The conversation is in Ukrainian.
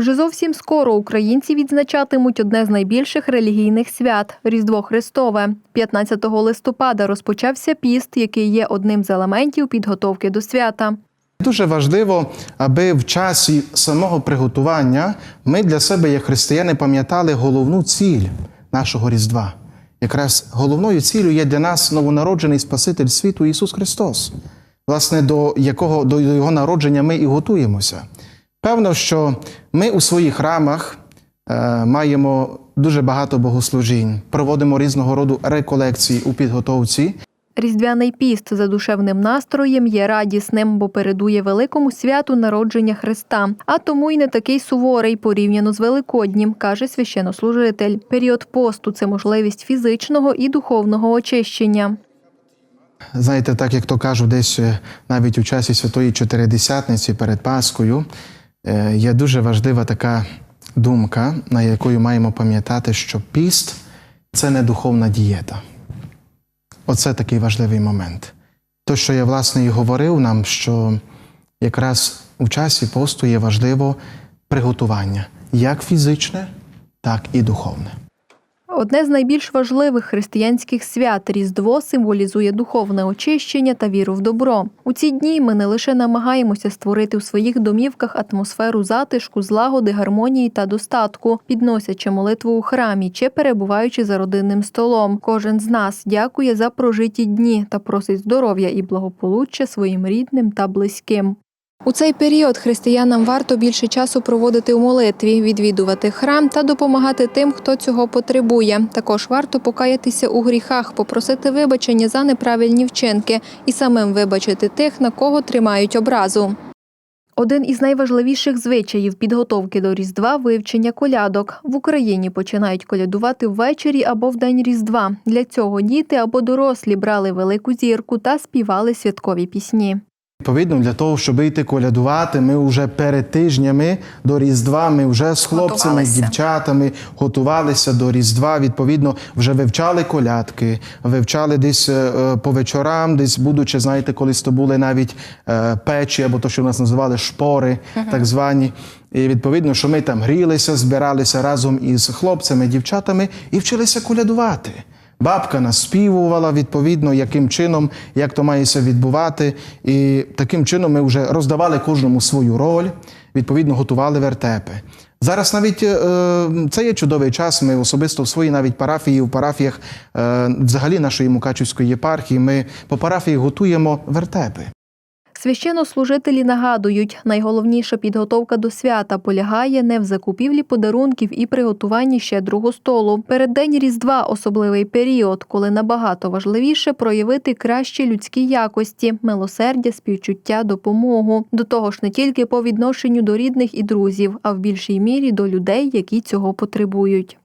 Вже зовсім скоро українці відзначатимуть одне з найбільших релігійних свят Різдво Христове. 15 листопада розпочався піст, який є одним з елементів підготовки до свята. Дуже важливо, аби в часі самого приготування ми для себе, як християни, пам'ятали головну ціль нашого Різдва. Якраз головною цілею є для нас новонароджений Спаситель світу Ісус Христос, власне, до якого до Його народження ми і готуємося. Певно, що ми у своїх храмах е, маємо дуже багато богослужінь, проводимо різного роду реколекції у підготовці. Різдвяний піст за душевним настроєм є радісним, бо передує великому святу народження Христа, а тому й не такий суворий порівняно з Великоднім, каже священнослужитель. Період посту це можливість фізичного і духовного очищення. Знаєте, так як то кажуть, десь е, навіть у часі Святої Чотиридесятниці перед Пасхою е, є дуже важлива така думка, на якою маємо пам'ятати, що піст це не духовна дієта. Оце такий важливий момент. То, що я власне і говорив нам, що якраз у часі посту є важливо приготування як фізичне, так і духовне. Одне з найбільш важливих християнських свят Різдво символізує духовне очищення та віру в добро. У ці дні ми не лише намагаємося створити у своїх домівках атмосферу затишку, злагоди, гармонії та достатку, підносячи молитву у храмі чи перебуваючи за родинним столом. Кожен з нас дякує за прожиті дні та просить здоров'я і благополуччя своїм рідним та близьким. У цей період християнам варто більше часу проводити у молитві, відвідувати храм та допомагати тим, хто цього потребує. Також варто покаятися у гріхах, попросити вибачення за неправильні вчинки і самим вибачити тих, на кого тримають образу. Один із найважливіших звичаїв підготовки до Різдва вивчення колядок. В Україні починають колядувати ввечері або в день Різдва. Для цього діти або дорослі брали велику зірку та співали святкові пісні. Відповідно, для того, щоб йти колядувати, ми вже перед тижнями до Різдва, ми вже з хлопцями, з дівчатами готувалися до Різдва. Відповідно, вже вивчали колядки, вивчали десь е, е, по вечорам, десь будучи, знаєте, колись то були навіть е, печі, або то, що в нас називали шпори, так звані. І відповідно, що ми там грілися, збиралися разом із хлопцями, дівчатами і вчилися колядувати. Бабка наспівувала відповідно, яким чином, як то мається відбувати. І таким чином ми вже роздавали кожному свою роль, відповідно, готували вертепи. Зараз навіть е, це є чудовий час. Ми особисто в своїй навіть парафії, в парафіях е, взагалі нашої Мукачівської єпархії, ми по парафії готуємо вертепи. Священнослужителі нагадують, найголовніша підготовка до свята полягає не в закупівлі подарунків і приготуванні щедрого столу. Переддень Різдва особливий період, коли набагато важливіше проявити кращі людські якості, милосердя, співчуття, допомогу. До того ж, не тільки по відношенню до рідних і друзів, а в більшій мірі до людей, які цього потребують.